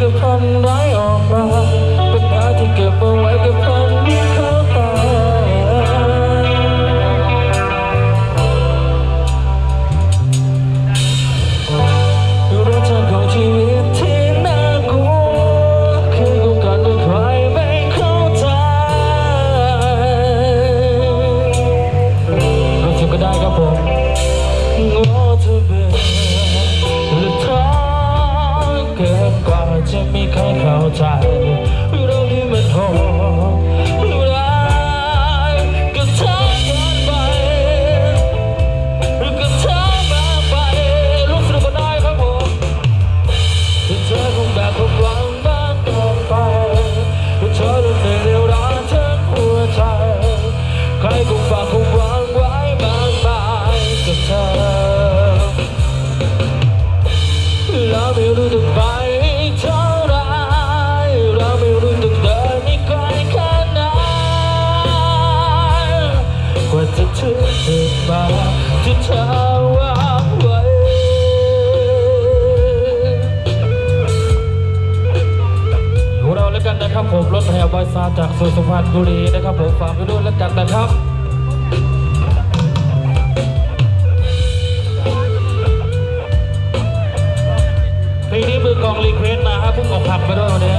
ก็พันร้ายออกมาปัญหาที่เก็บเอาไว้ก็พั กว่าจะมีใครเข้าใจเราที่มันโหดร้ายก็เท่ากันไปก็เธอมาไปรู้สึกก็ได้ครับผมที่เธอคงแบบความหวังมากเกินไปที่เธอเดินเร็วร้านทั้งหัวใจใครคงฝากความหวัง ว่าจะถึงจุดมาที่เธอวางไว้อยู่เราแล้วกันนะครับผมรถแห่บอยซาจากสุสุพรรณบุรีนะครับผมฝากไปด้วยแล้วกันนะครับเพลงนี้มือกองรีเควสมาครับเพิ่งออกผักไปด้วยวันนี้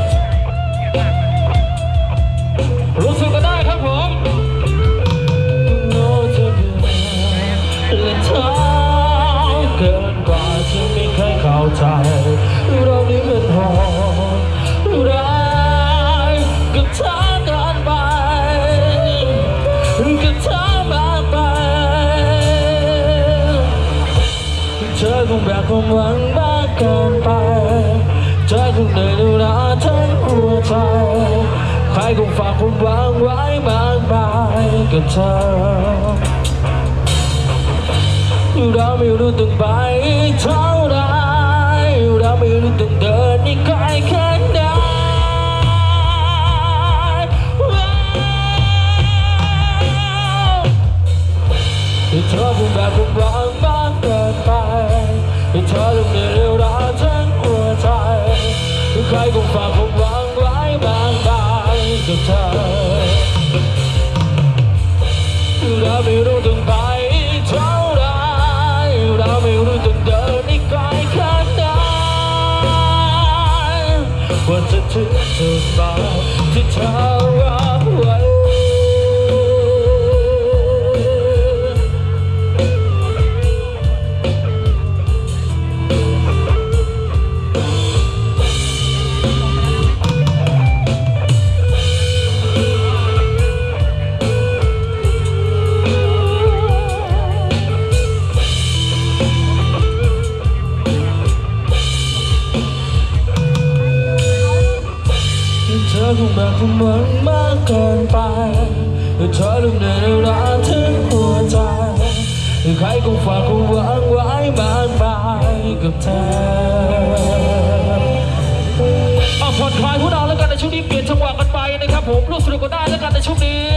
เธอคงเหนื่อยดูแลทั้งหัวใจใครคงฝากความหวังไว้มากมายกับเธอเราไม่รู้ต้องไปเท่าไร รคงฝากความหวังไว้บางบายกับเธอเราไม่รู้ต้องไปเท่าไรเราไม่รู้ต้องเดินอีกไกลแค่ไหนว่าจะถึงจุดหมายที่เธอากเกินไปเธอลืมในร้าถึงหัวใจใครคงฝากความหวังไว้มากมายกับเธอเอาผ่อนคลายพวกเราแล้วกันในช่วงนี้เปลี่ยนจังหวะกันไปนะครับผมรู้สึกก็ได้แล้วกันในช่วงนี้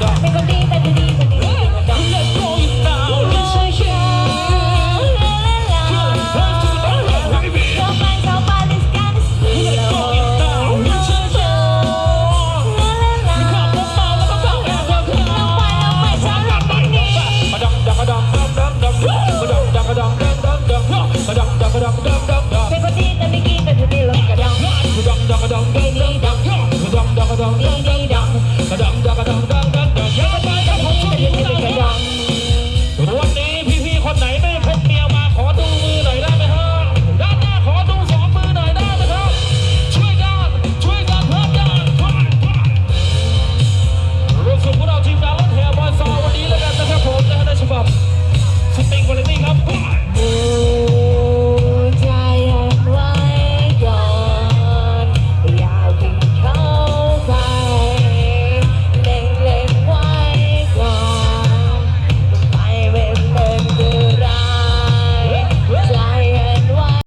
Stop.